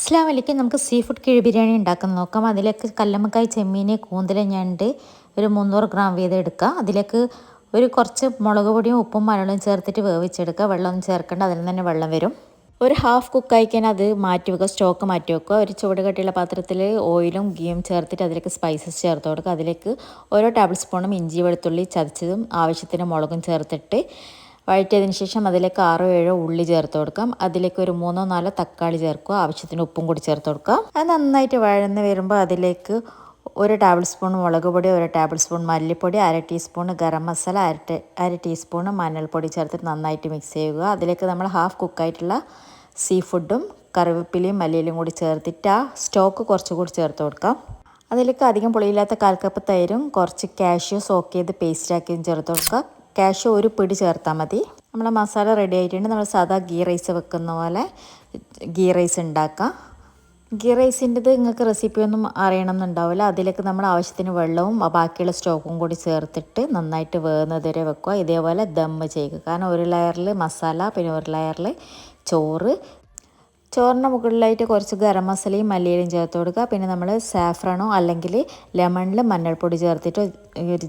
അസ്ലാം വലിക്ക് നമുക്ക് സീ ഫുഡ് കിഴി ബിരിയാണി ഉണ്ടാക്കാൻ നോക്കാം. അതിലേക്ക് കല്ലമ്മക്കായ് ചെമ്മീൻ കൂന്തൽ ഞണ്ട് ഒരു മുന്നൂറ് ഗ്രാം വീതം എടുക്കുക അതിലേക്ക് ഒരു കുറച്ച് മുളക് പൊടിയും ഉപ്പും മരളും ചേർത്തിട്ട് വേവിച്ചെടുക്കുക. വെള്ളമൊന്നും ചേർക്കേണ്ട. അതിൽ തന്നെ വെള്ളം വരും. ഒരു ഹാഫ് കുക്കായിക്കാൻ അത് മാറ്റി വെക്കുക. സ്റ്റോക്ക് മാറ്റി വെക്കുക. ഒരു ചുവട് കെട്ടിയുള്ള പാത്രത്തിൽ ഓയിലും ഗീയും ചേർത്തിട്ട് അതിലേക്ക് സ്പൈസസ് ചേർത്ത് കൊടുക്കുക. അതിലേക്ക് ഓരോ ടേബിൾ സ്പൂണും ഇഞ്ചി വെളുത്തുള്ളി ചതച്ചതും ആവശ്യത്തിന് മുളകും ചേർത്തിട്ട് വഴറ്റിയതിന് ശേഷം അതിലേക്ക് ആറോ ഏഴോ ഉള്ളി ചേർത്ത് കൊടുക്കാം. അതിലേക്ക് ഒരു മൂന്നോ നാലോ തക്കാളി ചേർക്കുക. ആവശ്യത്തിന് ഉപ്പും കൂടി ചേർത്ത് കൊടുക്കാം അത് നന്നായിട്ട് വഴന്ന് വരുമ്പോൾ അതിലേക്ക് ഒരു ടേബിൾ സ്പൂൺ മുളക് പൊടി ഒരു ടേബിൾ സ്പൂൺ മല്ലിപ്പൊടി അര ടീസ്പൂൺ ഗരം മസാല അര അര ടീസ്പൂൺ മഞ്ഞൾപ്പൊടി ചേർത്തിട്ട് നന്നായിട്ട് മിക്സ് ചെയ്യുക. അതിലേക്ക് നമ്മൾ ഹാഫ് കുക്കായിട്ടുള്ള സീ ഫുഡും കറിവേപ്പിലയും മല്ലിയിലും കൂടി ചേർത്തിട്ട് ആ സ്റ്റോക്ക് കുറച്ചുകൂടി ചേർത്ത് കൊടുക്കാം. അതിലേക്ക് അധികം പുളിയില്ലാത്ത കാൽ കപ്പ് തൈരും കുറച്ച് കാഷ്യൂ സോക്ക് ചെയ്ത് പേസ്റ്റാക്കിയും ചേർത്ത് കൊടുക്കുക. കാഷ്യൂ ഒരു പിടി ചേർത്താൽ മതി. നമ്മളെ മസാല റെഡി ആയിട്ടുണ്ട്. നമ്മൾ സാധാ ഗീ റൈസ് വെക്കുന്ന പോലെ ഗീ റൈസ് ഉണ്ടാക്കാം ഗീ റൈസിന്റെത് നിങ്ങൾക്ക് റെസിപ്പി ഒന്നും അറിയണമെന്നുണ്ടാവില്ല അതിലേക്ക് നമ്മൾ ആവശ്യത്തിന് വെള്ളവും ബാക്കിയുള്ള സ്റ്റോക്കും കൂടി ചേർത്തിട്ട് നന്നായിട്ട് വേകുന്നത് വരെ വെക്കുക. ഇതേപോലെ ദമ്മ് ചെയ്യുക. കാരണം ഒരു ലെയറിൽ മസാല പിന്നെ ഒരു ലെയറിൽ ചോറ് ചോറിന്റെ മുകളിലായിട്ട് കുറച്ച് ഗരം മസാലയും മല്ലിയിലും ചേർത്ത് കൊടുക്കുക. പിന്നെ നമ്മൾ സാഫ്രണോ അല്ലെങ്കിൽ ലെമണിൽ മഞ്ഞൾപ്പൊടി ചേർത്തിട്ട്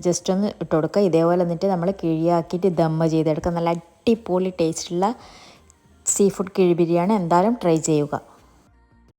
ജസ്റ്റ് ഒന്ന് ഇട്ട് കൊടുക്കുക. ഇതേപോലെ എന്നിട്ട് നമ്മൾ കിഴിയാക്കിയിട്ട് ദമ്മ ചെയ്തെടുക്കുക. നല്ല അടിപൊളി ടേസ്റ്റുള്ള സീ ഫുഡ് കിഴി ബിരിയാണി. എന്തായാലും ട്രൈ ചെയ്യുക.